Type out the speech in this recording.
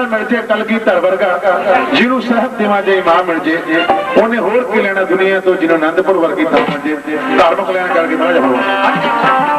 ਬੰਦਾ ਮਿਲ ਜੇ ਕਲਗੀਧਰ ਵਰਗਾ ਜਿਹਨੂੰ ਸਾਹਿਬ ਦੇਵਾਂ ਜੇ ਮਾਂ ਮਿਲ ਜੇ ਉਹਨੇ ਹੋਰ ਕੀ ਲੈਣਾ ਦੁਨੀਆ ਤੋਂ ਜਿਹਨੂੰ ਆਨੰਦਪੁਰ ਵਰਗੀ ਥਾਂ ਮਿਲ ਜੇ, ਧਾਰਮਿਕ ਲੈਣ ਕਰਕੇ ਬੜਾ ਜਮਾ